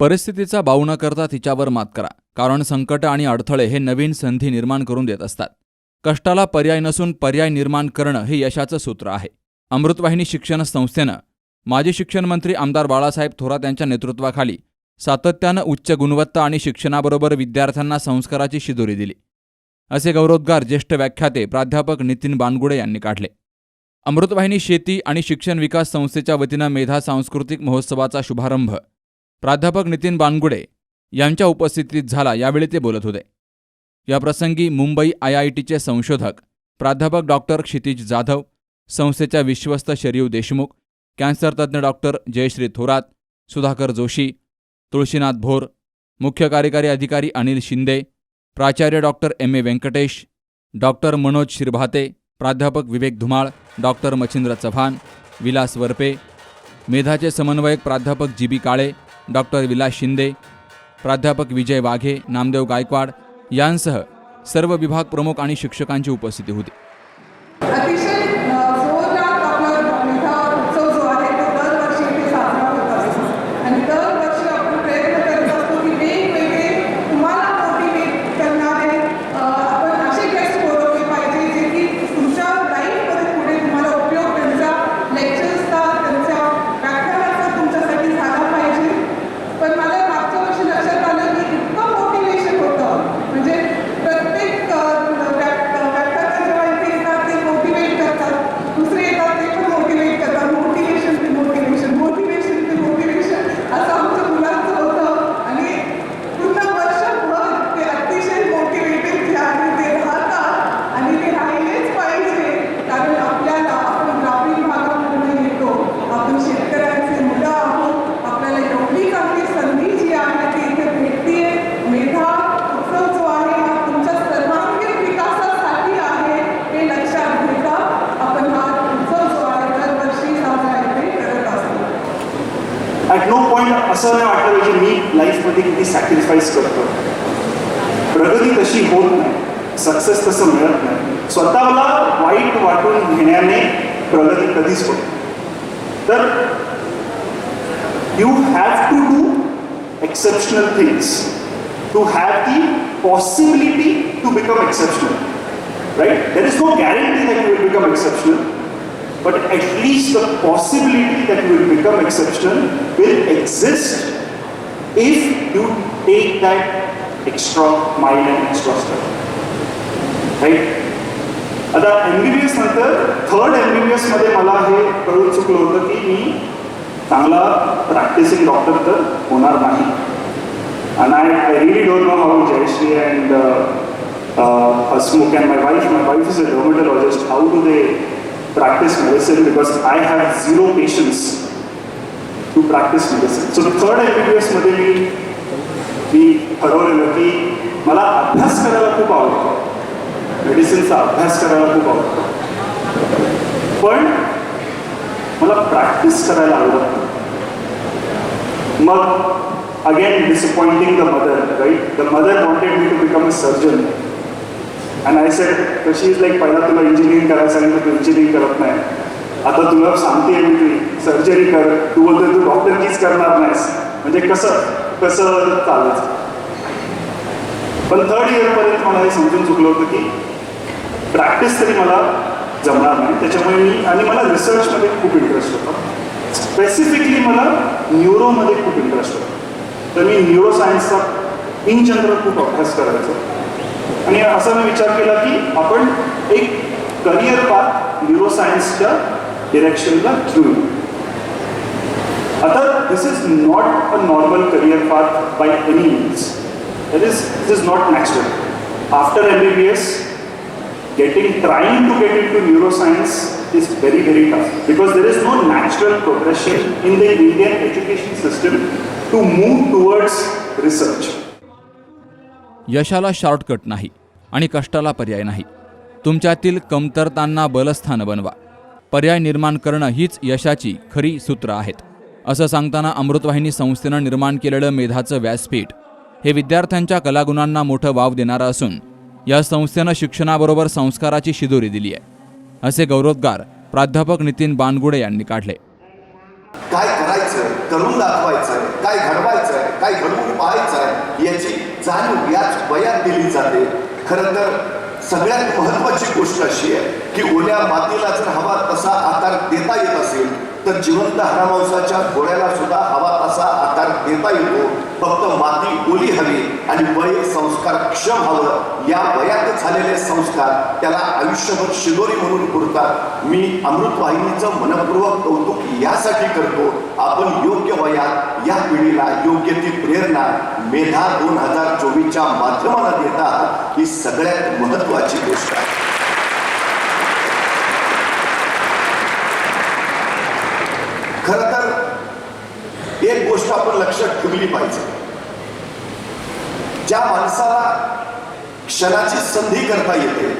परिस्थितीचा बाऊ न करता तिच्यावर मात करा कारण संकट आणि अडथळे हे नवीन संधी निर्माण करून देत असतात. कष्टाला पर्याय नसून पर्याय निर्माण करणं हे यशाचं सूत्र आहे. अमृतवाहिनी शिक्षण संस्थेनं माजी शिक्षण मंत्री आमदार बाळासाहेब थोरात यांच्या नेतृत्वाखाली सातत्यानं उच्च गुणवत्ता आणि शिक्षणाबरोबर विद्यार्थ्यांना संस्काराची शिदोरी दिली. असे गौरवोद्गार ज्येष्ठ व्याख्याते प्राध्यापक नितीन बानगुडे यांनी काढले. अमृतवाहिनी शेती आणि शिक्षण विकास संस्थेच्या वतीनं मेधा सांस्कृतिक महोत्सवाचा शुभारंभ प्राध्यापक नितीन बानगुडे यांच्या उपस्थितीत झाला यावेळी ते बोलत होते. या प्रसंगी मुंबई आय आय टीचे संशोधक प्राध्यापक डॉक्टर क्षितिज जाधव संस्थेच्या विश्वस्त शरीव देशमुख कॅन्सर तज्ज्ञ डॉक्टर जयश्री थोरात सुधाकर जोशी तुळशीनाथ भोर मुख्य कार्यकारी अधिकारी अनिल शिंदे प्राचार्य doctor M. A. Venkatesh doctor Manoj Shirbhate प्राध्यापक विवेक धुमाळ डॉक्टर मच्छिंद्र चव्हाण विलास वरपे मेधाचे समन्वयक प्राध्यापक G B Kale doctor Vilas Shinde प्राध्यापक विजय वाघे नामदेव गायकवाड यांसह सर्व विभाग प्रमुख आणि शिक्षकांची उपस्थिती होती अतिशय अ, जोरदार आपला मेधा उत्सव जो आहे तो दरवर्षी इथे साजरा होत असतो आणि दरवर्षी आपण प्रयत्न करत असतो की वेगवेगळे तुम्हाला मोटिवेट करणारे अ, आपण असे गेस्ट बोलवले पाहिजे जे की तुमच्या लाईफमध्ये पुढे तुम्हाला उपयोग त्यांचा लेक्चर्सचा त्यांच्या व्याख्यानाचा तुमच्यासाठी झाला पाहिजे पण मला मागच्या वर्षी लक्षात आलं की इतकं मोटिवेशन होतं म्हणजे प्रत्येक अ, व्याख- व्याख्याता जेव्हा इथे येतात ते मोटिवेट करतात दुसरे येतात ते पण मोटिवेट करतात मोटिवेशन ते मोटिवेशन मोटिवेशन ते मोटिवेशन असं आमच्या मुलांचं होतं आणि पूर्ण वर्षभर ते अतिशय मोटिवेटेड जे आहे ते राहतात आणि ते राहिलेच पाहिजे कारण आपल्याला आपण ग्रामीण भागामधून येतो आपण शेतकऱ्यांचे मुलं आहोत आपल्याला एवढी चांगली संधी जी आहे ती इथे भेटतीये मेधा उत्सव जो आहे हा तुमच्या सर्वांगीण विकासासाठी आहे हे लक्षात घेता आपण हा उत्सव जो आहे दरवर्षी साजरा इथे करत असतो त्यांना असं नाही वाटलं पाहिजे मी लाईफमध्ये किती सॅक्रिफाईस करतो. प्रगती तशी होत नाही. सक्सेस तसं मिळत नाही. स्वतःला वाईट वाटून घेण्याने प्रगती कधीच होत नाही. तर you have to do exceptional things to have the possibility to become exceptional right there is no guarantee that you will become exceptional but at least the possibility that you will become exceptional will exist if you take that extra mile and extra step. Right? आता M B B S नंतर third M B B एसमध्ये मला हे कळून चुकलं होतं की मी चांगला प्रॅक्टिसिंग डॉक्टर तर होणार नाही And I, I really don't know how Jayashree and uh, uh, Hasmukh and my wife, my wife is a dermatologist, how do they practice medicine because I have zero patience to practice medicine. So the third MBBS मध्ये मी मी ठरवलेलं की मला अभ्यास करायला खूप आवडतो मेडिसिनचा अभ्यास करायला खूप आवडतो पण मला प्रॅक्टिस करायला आवडत नाही. मग again disappointing the mother right the mother wanted me to become a surgeon and I said कशी इज लाईक पहिला तुला इंजिनिअरिंग करायला सांगितलं तू इंजिनिअरिंग करत नाही. आता तुला सांगते मी ती सर्जरी कर तू बोलतो तू डॉक्टरकीच करणार नाहीस. म्हणजे कसं कसं चालायचं? पण थर्ड इयरपर्यंत मला हे समजून चुकलं होतं की प्रॅक्टिस तरी मला जमणार नाही. त्याच्यामुळे मी आणि मला रिसर्चमध्ये खूप इंटरेस्ट होता. स्पेसिफिकली मला न्यूरोमध्ये खूप इंटरेस्ट होता. तर मी न्यूरोसायन्सचा इन जनरल खूप अभ्यास करायचो. आणि असा मी विचार केला की आपण एक करिअर पाथ न्यूरो सायन्सच्या डिरेक्शनला घेऊ आता this is not a normal career path by any means it is this is not natural after M B B S getting trying to get into neuroscience is very, very tough because there is no natural progression in the Indian education system to move towards research. यशाला shortcut नाही आणि कष्टाला पर्याय नाही. तुमच्यातील कमतरतांना बलस्थान बनवा. पर्याय निर्माण करणं हीच यशाची खरी सूत्र आहेत. असं सांगताना अमृतवाहिनी संस्थेनं निर्माण केलेलं मेधाचं व्यासपीठ हे विद्यार्थ्यांच्या कलागुणांना मोठं वाव देणारं असून या संस्थेनं शिक्षणाबरोबर संस्काराची शिदोरी दिली आहे. असे गौरवोद्गार प्राध्यापक नितीन बानगुडे यांनी काढले. काय करायचं? करून दाखवायचं? काय घडवायचं? काय घडवून आहे याची जाणीव याच वयात दिली जाते. खरं तर सगळ्यात महत्वाची गोष्ट अशी आहे की ओल्या मातीला जर हवा तसा आकार देता येत असेल तर जिवंत हरामांसाच्या गोळ्याला सुद्धा हवा तसा आकार देता येतो. फक्त माती ओली हवी आणि वय संस्कार क्षम हवं या वयात झालेले संस्कार त्याला आयुष्यभर शिदोरी म्हणून पुरतात. मी अमृतवाहिनीचं मनपूर्वक कौतुक यासाठी करतो. आपण योग्य वयात या पिढीला योग्य ती प्रेरणा मेधा दोन हजार चोवीसच्या माध्यमाला देतात ही सगळ्यात महत्वाची गोष्ट आहे. खर तर एक गोष्ट आपण लक्षात ठेवली पाहिजे. ज्या माणसाला क्षणाची संधी करता येते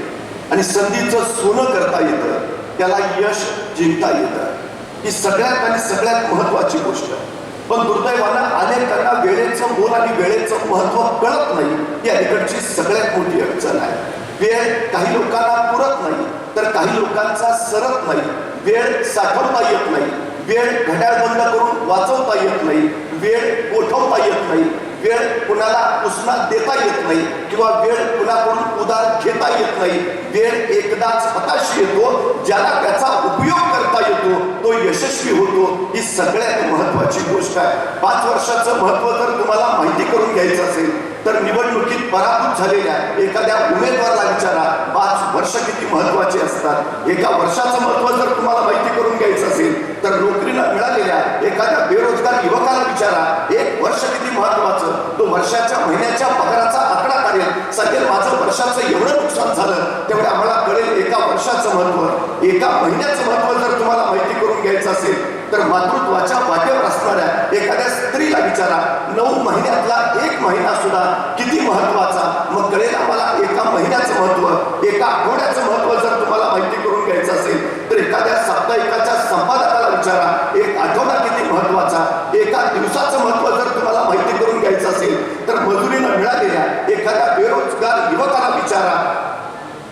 आणि संधीचं सोनं करता येतं त्याला यश जिंकता येतं. ही सगळ्यात आणि सगळ्यात महत्वाची गोष्ट आहे. पण दुर्दैवानं अनेकांना वेळेचं मोल आणि वेळेचं महत्त्व कळत नाही. ही अलीकडची सगळ्यात मोठी अडचण आहे. वेळ काही लोकांना पुरत नाही तर काही लोकांचा सरत नाही. वेळ साठवता येत नाही. वेळ घड्याळ बंद करून वाचवता येत नाही. वेळ गोठवता येत नाही. वेळ कुणाला उसना देता येत नाही किंवा वेळ कुणाकडून उदार घेता येत नाही. वेळ एकदाच हताश येतो ज्याला त्याचा उपयोग करता येतो तो यशस्वी होतो. ही सगळ्यात महत्वाची गोष्ट आहे. पाच वर्षाचं महत्त्व जर तुम्हाला माहिती करून घ्यायचं असेल तर निवडणुकीत पराभूत झालेल्या एखाद्या उमेदवाराला विचारा. पाच वर्ष किती महत्त्वाचे असतात. एका वर्षाचं महत्त्व जर तुम्हाला माहिती करून घ्यायचं असेल तर नोकरीला मिळालेल्या एखाद्या बेरोजगार युवकाला विचारा. एक वर्ष किती महत्वाचं तो वर्षाच्या महिन्याच्या पगाराचा आकडा काढेल. सांगेल माझं वर्षाचं एवढं नुकसान झालं त्यामुळे आम्हाला कळेल एका वर्षाचं महत्त्व एका महिन्याचं महत्त्व जर तुम्हाला माहिती करून घ्यायचं असेल तर मातृत्वाच्या वाटेवर असणाऱ्या एखाद्या स्त्रीला विचारा. नऊ महिन्यातला एक महिना सुद्धा किती महत्त्वाचा मग कळेल आम्हाला एका महिन्याचं महत्त्व एका आठवड्याचं महत्त्व जर तुम्हाला माहिती करून घ्यायचं असेल तर एखाद्या साप्ताहिकाच्या संपादकाला विचारा. एक आठवडा किती महत्त्वाचा एका दिवसाचं महत्त्व जर तुम्हाला माहिती करून घ्यायचं असेल तर मजुरीनं मिळालेल्या एखाद्या बेरोजगार युवकाला विचारा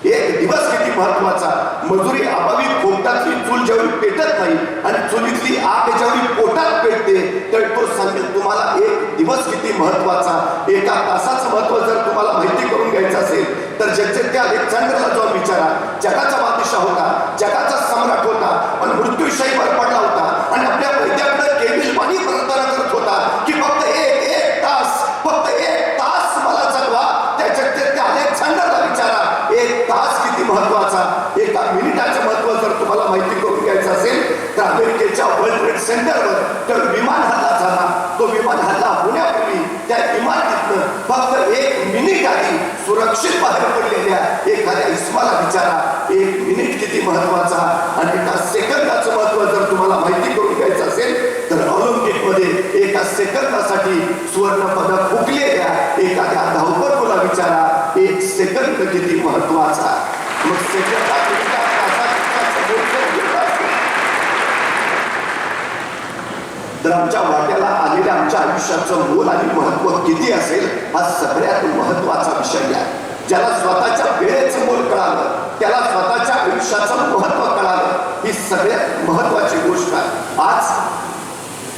एक दिवस किती महत्त्वाचा मजुरी अभावी कोणताची चूल ज्यावेळी पेटत नाही आणि चुलीतली आग ज्यावेळी पोटात पेटते तर तो सांगेल तुम्हाला एक दिवस किती महत्त्वाचा. एका तासाचं महत्त्व जर तुम्हाला माहिती करून घ्यायचं असेल तर जगचे त्या अलेक्झांडरला जो विचारा जगाचा बादशाह होता जगाचा सम्राट होता पण मृत्यूशाही मृत्यूशाहीवर पडला होता आणि आपल्या वैद्याकडे केविल पाणी प्रार्थना करत होता की फक्त एक एक तास फक्त एक तास मला जगवा त्याच्या ते त्या अलेक्झांडरला विचारा एक तास किती महत्त्वाचा एका मिनिटाचं महत्त्व जर तुम्हाला माहिती करून घ्यायचं असेल तर अमेरिकेच्या वर्ल्ड ट्रेड सेंटरवर तर विमान हल्ला झाला तो विमान हल्ला होण्यापूर्वी त्या इमारतीतनं फक्त एक मिनिट आधी सुरक्षित बाहेर पडलेल्या एखाद्या इस्माला विचारा एक मिनिट किती महत्त्वाचा आणि एका सेकंदाचं महत्त्व जर तुम्हाला माहिती करून घ्यायचं असेल तर ऑलिम्पिकमध्ये एका सेकंदासाठी सुवर्ण पदक हुकलेल्या एखाद्या धावपटूला विचारा एक सेकंद किती महत्त्वाचा. मग सेकंद तर आमच्या वाट्याला आलेल्या आमच्या आयुष्याचं मोल आणि महत्त्व किती असेल हा सगळ्यात महत्त्वाचा विषय आहे. ज्याला स्वतःच्या वेळेचं मोल कळालं त्याला स्वतःच्या आयुष्याचं महत्त्व कळालं ही सगळ्यात महत्वाची गोष्ट आहे. आज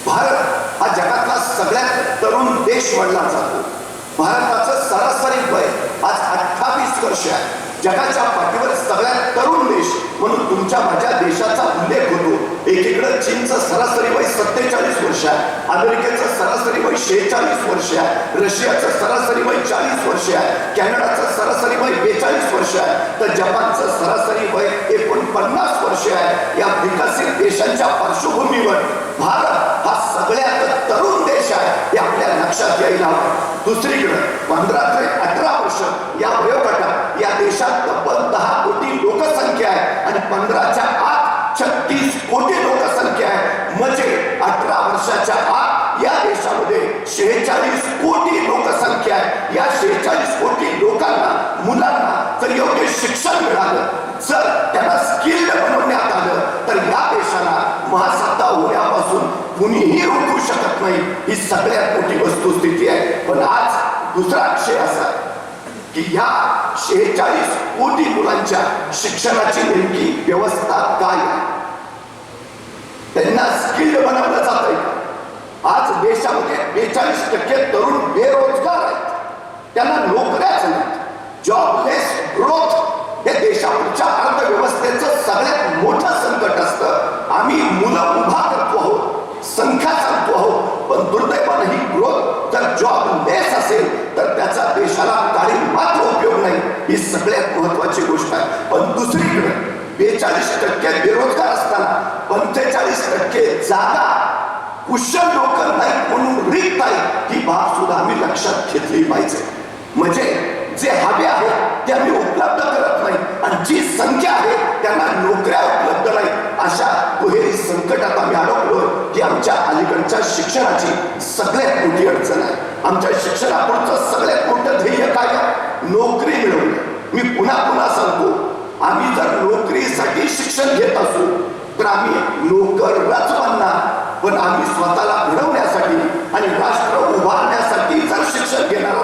भारत हा जगातला सगळ्यात तरुण देश म्हणला जातो. भारताचं सरासरी वय आज अठ्ठावीस वर्ष आहे. जगाच्या पाठीवर सगळ्यात तरुण देश म्हणून तुमच्या माझ्या देशाचा उल्लेख होतो. एकीकडे चीनचं सरासरी वय सत्तेचाळीस वर्ष आहे. अमेरिकेचं सरासरी वय शेहेचाळीस वर्ष आहे. रशियाचं सरासरी वय चाळीस वर्ष आहे. कॅनडाचं सरासरी वय बेचाळीस वर्ष आहे. तर जपानचं सरासरी वय एकोणपन्नास वर्ष आहे. या विकसित देशांच्या पार्श्वभूमीवर भारत हा सगळ्यात तरुण देश आहे. हे आपल्या लक्षात यायला हवं दुसरीकडे पंधरा मुलांना जर योग्य शिक्षण मिळालं जर त्यांना स्किल्ड बनवण्यात आलं तर या देशाला महासत्ता होण्यापासून कुणीही रोखू शकत नाही. ही सगळ्यात मोठी वस्तुस्थिती आहे. पण आज दुसरा विषय असा आहे की ह्या शेहेचाळीस कोटी मुलांच्या शिक्षणाची नेमकी व्यवस्था काय त्यांना स्किल्ड बनवलं जात आहे आज देशामध्ये बेचाळीस टक्के तरुण बेरोजगार आहेत. त्यांना नोकऱ्याच नाही. जॉबलेस ग्रोथ हे देशापुढच्या अर्थव्यवस्थेचं सगळ्यात मोठं संकट असतं. आम्ही मुलं उभा करतो आहोत संख्या सांगतो आहोत पण दुर्दैवानं ही ग्रोथ जर जॉबलेस असेल तर त्याचा देशाला काही मात्र उपयोग नाही. ही सगळ्यात महत्वाची गोष्ट आहे. पण दुसरीकडे बेचाळीस टक्के बेरोजगार असताना पंचेचाळीस टक्के जागा कुशल लोक नाही म्हणून रिक्त आहे ही बाब सुद्धा आम्ही लक्षात घेतली पाहिजे. म्हणजे जे हवे आहे ते आम्ही उपलब्ध करत नाही. आणि जी संख्या आहे त्यांना नोकऱ्या उपलब्ध नाही. अशा दुहेरी संकटात आम्ही अडकलो की आमच्या अलीकडच्या शिक्षणाची सगळ्यात मोठी अडचण आहे. आमच्या शिक्षणापुढचं सगळ्यात मोठं ध्येय काय आहे? नोकरी मिळवणे. मी पुन्हा पुन्हा सांगतो आम्ही जर नोकरीसाठी शिक्षण घेत असू तर आम्ही नोकरच बनणार पण आम्ही स्वतःला घडवण्यासाठी आणि राष्ट्र उभारण्यासाठी जर शिक्षण घेणार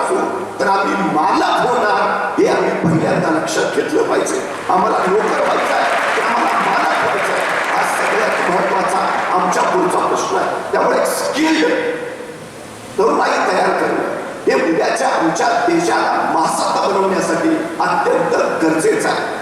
आम्ही मालक होणार हे आम्ही पहिल्यांदा लक्षात घेतलं पाहिजे. आम्हाला नोकर व्हायचं आहे आम्हाला मालक व्हायचं आहे हा सगळ्यात महत्त्वाचा आमच्या पुढचा प्रश्न आहे. त्यामुळे स्किल्ड तरुणाई तयार करणं. हे उद्याच्या आमच्या देशाला मासाता बनवण्यासाठी अत्यंत गरजेचं आहे.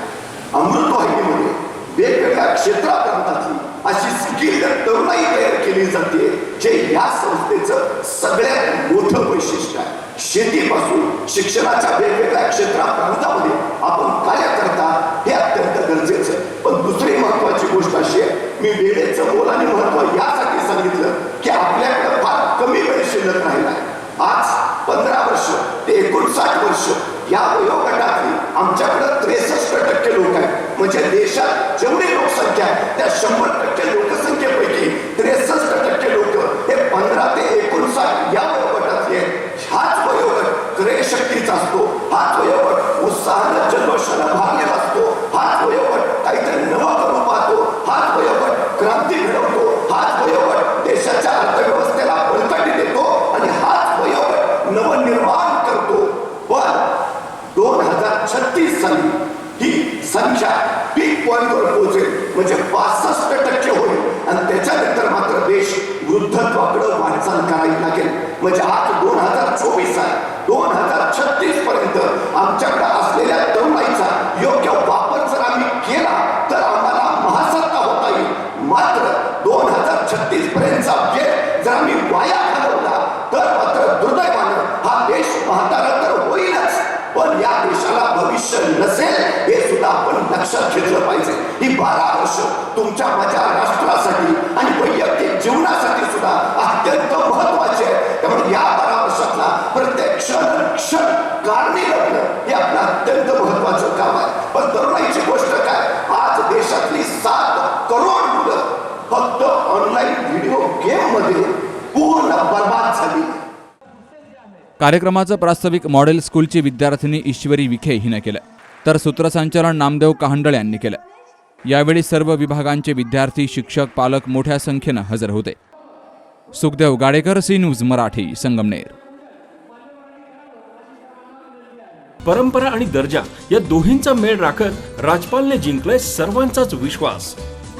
अमृतवाहिनीमध्ये वेगवेगळ्या क्षेत्रापर्यंतातली अशी स्किल तरुणाई तयार केली जाते जे या संस्थेचं सगळ्यात मोठं वैशिष्ट्य आहे. शेतीपासून शिक्षणाच्या वेगवेगळ्या क्षेत्रा आपण काय करता हे अत्यंत गरजेचं. पण दुसरी महत्वाची गोष्ट अशी आहे मी वेळेचं बोलाने आणि महत्त्व यासाठी सांगितलं की आपल्याकडे फार कमी वेळ शिल्लक राहिला आहे. आज पंधरा वर्ष ते एकोणसाठ वर्ष या वयोगटातली आमच्याकडे त्रेसष्ट टक्के लोक आहेत म्हणजे देशात जेवढी लोकसंख्या आहे त्या शंभर टक्के लोकसंख्येपैकी त्रेसष्ट टक्के लोक हे पंधरा ते एकोणसाठ या वयोगटातले आहेत. हाच वयोगट क्रयशक्तीचा असतो हाच वयोगट उत्साहानं जल्लोषानं भरलेला असतो हाच वयोगट काहीतरी नवं करून पाहतो हाच वयोगट क्रांती घडवतो हाच वयोगट देशाच्या अर्थव्यवस्थेला बळकटी देतो आणि हाच वयोगट नवनिर्माण करतो पण दोन हजार छत्तीस साली ही संख्या पीक पॉईंटवर पोहोचेल म्हणजे पासष्ट टक्के होईल आणि त्याच्यानंतर मात्र देश वृद्धत्वाकडे वाटचाल करावी लागेल म्हणजे आज दोन हजार चोवीस आहे. दोन हजार छत्तीस पर्यंत आमच्याकडे असलेल्या तरुणाईचा योग्य वापर जर आम्ही केला तर आम्हाला महासत्ता होता येईल. मात्र दोन हजार छत्तीस पर्यंतचा वेळ जर आम्ही वाया घालवला तर मात्र दुर्दैवानं हा देश म्हातारा तर होईलच. पण या देशाला भविष्य नसेल हे सुद्धा आपण लक्षात घेतलं पाहिजे. ही बारा वर्ष तुमच्या माझ्या राष्ट्रासाठी आणि वैयक्तिक जीवनासाठी सुद्धा अत्यंत महत्त्वाचे आहे त्यामुळे या बारा वर्षातला प्रत्येक क्षण क्षण कारणी लागणं हे आपलं अत्यंत महत्वाचं काम आहे पण तरुणाईची गोष्ट काय आज देशातली सात करोड मुलं फक्त ऑनलाईन व्हिडिओ गेममध्ये पूर्ण बर्बाद झाली. कार्यक्रमाचं प्रास्ताविक मॉडेल स्कूलची विद्यार्थिनी ईश्वरी विखे हिनं केलं तर सूत्रसंचालन नामदेव कहांडळ यांनी केलं. यावेळी सर्व विभागांचे विद्यार्थी शिक्षक पालक मोठ्या संख्येनं हजर होते. Sukhdev Gadekar C news Marathi Sangamner. परंपरा आणि दर्जा या दोन्हींचा मेळ राखत राजपालने जिंकलाय सर्वांचाच विश्वास.